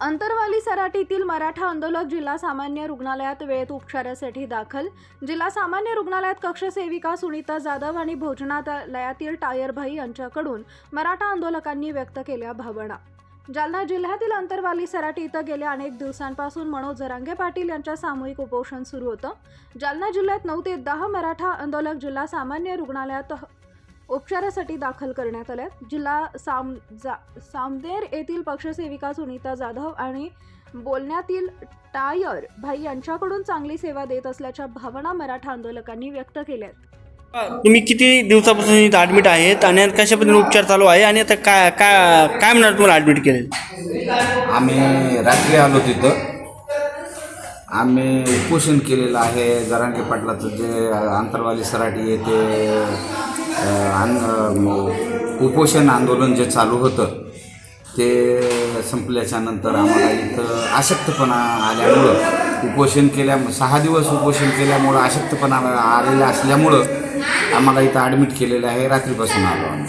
अंतरवाली सराटीतील मराठा आंदोलक जिल्हा सामान्य रुग्णालयात वेळेत उपचारासाठी दाखल. जिल्हा सामान्य रुग्णालयात कक्षसेविका सुनीता जाधव आणि भोजनालयातील टायरभाई यांच्याकडून मराठा आंदोलकांनी व्यक्त केल्या भावना. जालना जिल्ह्यातील अंतरवाली सराटी इथं गेल्या अनेक दिवसांपासून मनोज जरांगे पाटील यांच्या सामूहिक उपोषण सुरू होतं. जालना जिल्ह्यात नऊ ते दहा मराठा आंदोलक जिल्हा सामान्य रुग्णालयात उपचारासाठी दाखल करण्यात आल्या जिल्हा साम जा सामनेर येथील पक्षसेविका सुनीता जाधव आणि बोलण्यातील टायर भाई यांच्याकडून चांगली सेवा देत असल्याच्या भावना मराठा आंदोलकांनी व्यक्त केल्यात तुम्ही किती दिवसापासून इथं ॲडमिट आहेत आणि आता कशा पद्धतीने उपचार चालू आहे आणि आता काय काय काय म्हणणार तुम्हाला ॲडमिट केले आम्ही रात्री आलो तिथं. आम्ही उपोषण केलेलं आहे. जरांगे पाटलाचं जे आंतरवाली सराटी येथे आन- उपोषण आंदोलन जे चालू होतं ते संपल्याच्या नंतर आम्हाला इथं अशक्तपणा आल्यामुळं उपोषण केल्या सहा दिवस उपोषण केल्यामुळं अशक्तपणा आलेला असल्यामुळं आम्हाला इथं ॲडमिट केलेलं आहे रात्रीपासून आलो आम्ही.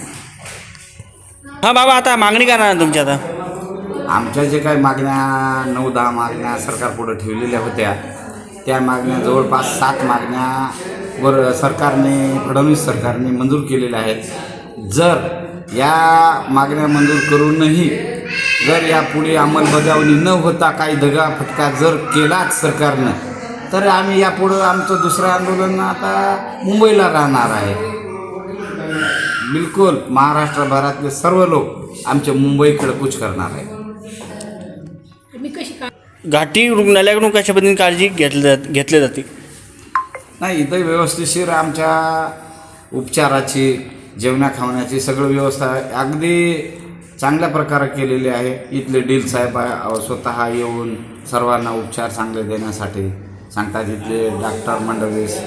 हां बाबा आता मागणी काय राहणार तुमची आता? आमच्या जे काही मागण्या नऊ दहा मागण्या सरकारपुढं ठेवलेल्या होत्या त्या मागण्या जवळपास सात मागण्यावर सरकारने फडणवीस सरकारने मंजूर केलेल्या आहेत. जर या मागण्या मंजूर करूनही जर यापुढे अंमलबजावणी न होता काही दगा फटका जर केलाच सरकारनं तर आम्ही यापुढं आमचं दुसरं आंदोलन आता मुंबईला राहणार आहे. बिलकुल महाराष्ट्रभरातले सर्व लोक आमच्या मुंबईकडे कूच करणार आहे घाटी रुग्णालयाकडून कशा पद्धतीने काळजी घेतली जात घेतली जाते? नाही इथं व्यवस्थिशीर आमच्या उपचाराची जेवणा खावण्याची सगळं व्यवस्था अगदी चांगल्या प्रकारे केलेली आहे. इथले डील साहेब स्वतः येऊन सर्वांना उपचार चांगले देण्यासाठी सांगतात. इथले डॉक्टर मंडळीस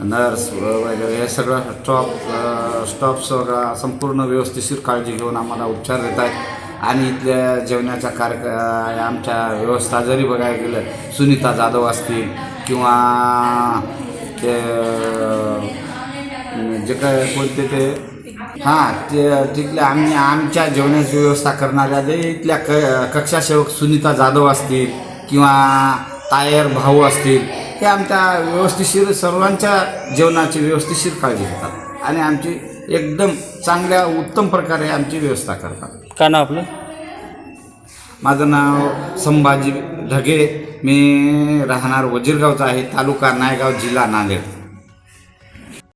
नर्स वगैरे हे सगळं स्टॉप स्टॉप सगळा संपूर्ण व्यवस्थिशीर काळजी घेऊन आम्हाला उपचार देत आहेत आणि इथल्या जेवणाच्या कार्य आमच्या व्यवस्था जरी बघायला गेलं सुनीता जाधव असतील किंवा ते जे काय कोणते ते हां ते तिथल्या आम्ही आमच्या जेवणाची व्यवस्था करणाऱ्या जे इथल्या क कक्षासेवक सुनीता जाधव असतील किंवा तायर भाऊ असतील हे आमच्या व्यवस्थिशीर सर्वांच्या जेवणाची व्यवस्थिशीर काळजी घेतात. आणि आमची एकदम चांगल्या उत्तम प्रकारे आमची व्यवस्था करतात. काय नाव आपलं? माझं नाव संभाजी ढगे मी राहणार वजीरगावचा आहे तालुका नायगाव जिल्हा नांदेड.